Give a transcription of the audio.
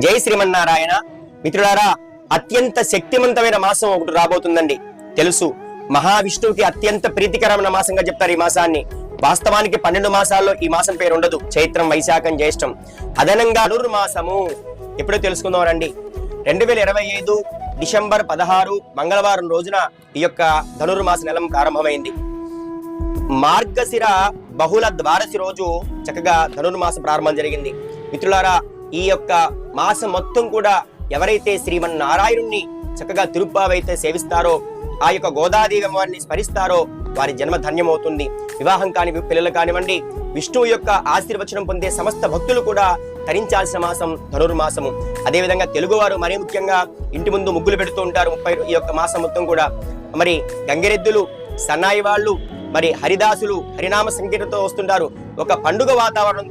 జై శ్రీమన్నారాయణ. మిత్రులారా అత్యంత శక్తివంతమైన మాసం ఒకటి రాబోతుందండి. తెలుసు మహావిష్ణువుకి అత్యంత ప్రీతికరమైన మాసంగా చెప్తారు ఈ మాసాన్ని. వాస్తవానికి పన్నెండు మాసాల్లో ఈ మాసం పేరు ఉండదు. చైత్రం వైశాఖం జ్యేష్టం అదనంగా ధనుర్మాసము ఎప్పుడో తెలుసుకుందాం రండి. రెండు వేల ఇరవై ఐదు డిసెంబర్ పదహారు మంగళవారం రోజున ఈ యొక్క ధనుర్మాస నెలం ప్రారంభమైంది. మార్గశిర బహుళ ద్వాదశి రోజు చక్కగా ధనుర్మాస ప్రారంభం జరిగింది. మిత్రులారా ఈ యొక్క మాసం మొత్తం కూడా ఎవరైతే శ్రీమన్నారాయణుణ్ణి చక్కగా తిరుప్పావైతే సేవిస్తారో ఆ యొక్క గోదాదేవి వారిని స్మరిస్తారో వారి జన్మ ధన్యమవుతుంది. వివాహం కాని పిల్లలు కానివ్వండి విష్ణువు యొక్క ఆశీర్వచనం పొందే సమస్త భక్తులు కూడా తరించాల్సిన మాసం ధనుర్మాసము అదేవిధంగా తెలుగువారు మరీ ముఖ్యంగా ఇంటి ముందు ముగ్గులు పెడుతూ ఉంటారు ముప్పై ఈ యొక్క మాసం మొత్తం కూడా. మరి గంగిరెద్దులు సన్నాయి వాళ్ళు మరి హరిదాసులు హరినామ సంకీర్తనతో వస్తుంటారు. ఒక పండుగ వాతావరణం